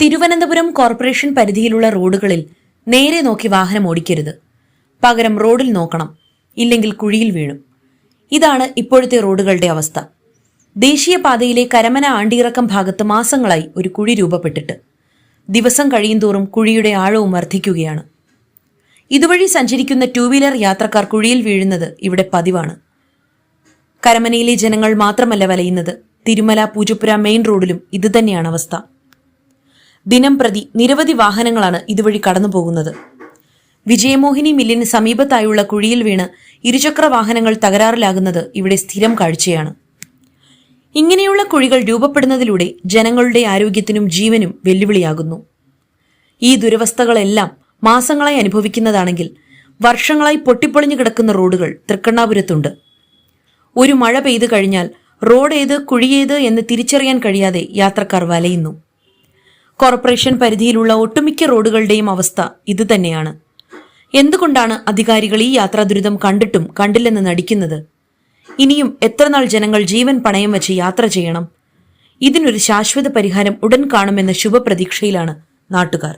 Thiruvananthapuram corporation പരിധിയിലുള്ള റോഡുകളിൽ നേരെ നോക്കി വാഹനം ഓടിക്കരുത്. പകരം റോഡിൽ നോക്കണം. ഇല്ലെങ്കിൽ കുഴിയിൽ വീഴും. ഇതാണ് ഇപ്പോഴത്തെ റോഡുകളുടെ അവസ്ഥ. ദേശീയപാതയിലെ കരമന ആണ്ടിയിറക്കം ഭാഗത്ത് മാസങ്ങളായി ഒരു കുഴി രൂപപ്പെട്ടിട്ട്. ദിവസം കഴിയുന്തോറും കുഴിയുടെ ആഴവും വർദ്ധിക്കുകയാണ്. ഇതുവഴി സഞ്ചരിക്കുന്ന ടൂ വീലർ യാത്രക്കാർ കുഴിയിൽ വീഴുന്നത് ഇവിടെ പതിവാണ്. കരമനയിലെ ജനങ്ങൾ മാത്രമല്ല വലയുന്നത്. തിരുമല പൂജപ്പുര മെയിൻ റോഡിലും ഇതുതന്നെയാണ് അവസ്ഥ. ദിനം പ്രതി നിരവധി വാഹനങ്ങളാണ് ഇതുവഴി കടന്നുപോകുന്നത്. വിജയമോഹിനി മില്ലിന് സമീപത്തായുള്ള കുഴിയിൽ വീണ് ഇരുചക്ര വാഹനങ്ങൾ തകരാറിലാകുന്നത് ഇവിടെ സ്ഥിരം കാഴ്ചയാണ്. ഇങ്ങനെയുള്ള കുഴികൾ രൂപപ്പെടുന്നതിലൂടെ ജനങ്ങളുടെ ആരോഗ്യത്തിനും ജീവനും വെല്ലുവിളിയാകുന്നു. ഈ ദുരവസ്ഥകളെല്ലാം മാസങ്ങളായി അനുഭവിക്കുന്നതാണെങ്കിൽ വർഷങ്ങളായി പൊട്ടിപ്പൊളിഞ്ഞു കിടക്കുന്ന റോഡുകൾ തൃക്കണ്ണാപുരത്തുണ്ട്. ഒരു മഴ പെയ്തു കഴിഞ്ഞാൽ റോഡ് ഏത് കുഴിയേത് എന്ന് തിരിച്ചറിയാൻ കഴിയാതെ യാത്രക്കാർ വലയുന്നു. കോർപ്പറേഷൻ പരിധിയിലുള്ള ഒട്ടുമിക്ക റോഡുകളുടെയും അവസ്ഥ ഇതുതന്നെയാണ്. എന്തുകൊണ്ടാണ് അധികാരികൾ ഈ യാത്രാ ദുരിതം കണ്ടിട്ടും കണ്ടില്ലെന്ന് നടിക്കുന്നത്? ഇനിയും എത്ര നാൾ ജനങ്ങൾ ജീവൻ പണയം വെച്ച് യാത്ര ചെയ്യണം? ഇതിനൊരു ശാശ്വത പരിഹാരം ഉടൻ കാണുമെന്ന ശുഭപ്രതീക്ഷയിലാണ് നാട്ടുകാർ.